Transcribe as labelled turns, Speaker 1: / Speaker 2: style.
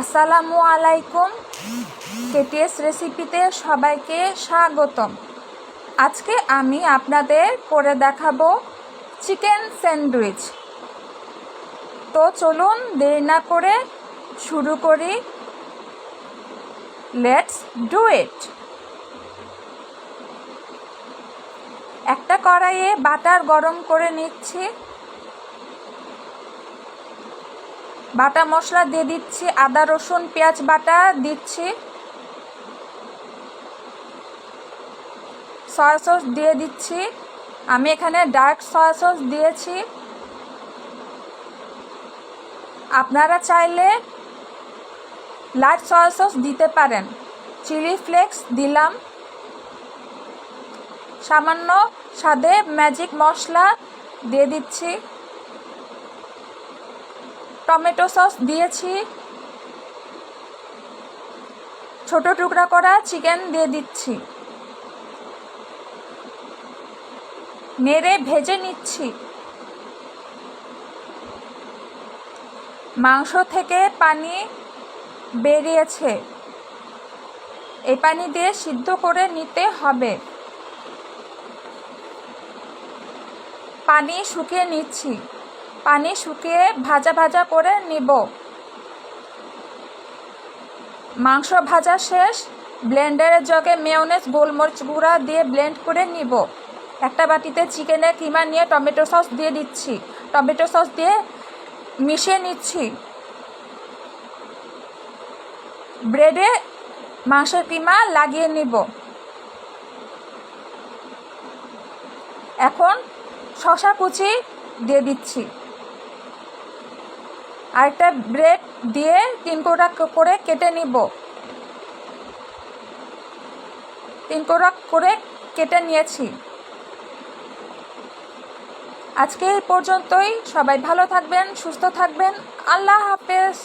Speaker 1: আসসালামু আলাইকুম। কেটিএস রেসিপিতে সবাইকে স্বাগতম। আজকে আমি আপনাদের করে দেখাবো চিকেন স্যান্ডউইচ। তো চলুন দেরি না করে শুরু করি। Let's do it. একটা কড়াইয়ে বাটার গরম করে নিচ্ছি। বাটা মশলা দিয়ে দিচ্ছি, আদা, রসুন, পেঁয়াজ বাটা দিচ্ছি। সয়া সস দিয়ে দিচ্ছি। আমি এখানে ডার্ক সয়া সস দিয়েছি। আপনারা চাইলে লাইট সয়া সস দিতে পারেন। চিলি ফ্লেক্স দিলাম। সামান্য স্বাদে ম্যাজিক মশলা দিয়ে দিচ্ছি। টমেটো সস দিয়েছি। ছোট টুকরা করা চিকেন দিয়ে দিচ্ছি। নেড়ে ভেজে নিচ্ছি। মাংস থেকে পানি বেরিয়েছে। এই পানি দিয়ে সিদ্ধ করে নিতে হবে। পানি শুকিয়ে নিচ্ছি। পানি শুকিয়ে ভাজা ভাজা করে নিব। মাংস ভাজা শেষ। ব্লেন্ডারের জগে মেয়নেজ গোলমরিচ গুঁড়া দিয়ে ব্লেন্ড করে নিব। একটা বাটিতে চিকেনের কিমা নিয়ে টমেটো সস দিয়ে দিচ্ছি। টমেটো সস দিয়ে মিশিয়ে নিচ্ছি। ব্রেডে মাংসের কিমা লাগিয়ে নিব। এখন শশা কুচি দিয়ে দিচ্ছি। আরেকটা ব্রেড দিয়ে তিন কোটা করে কেটে নিব। তিন কোটা করে কেটে নিয়েছি। আজকে এই পর্যন্তই। সবাই ভালো থাকবেন, সুস্থ থাকবেন। আল্লাহ হাফেজ।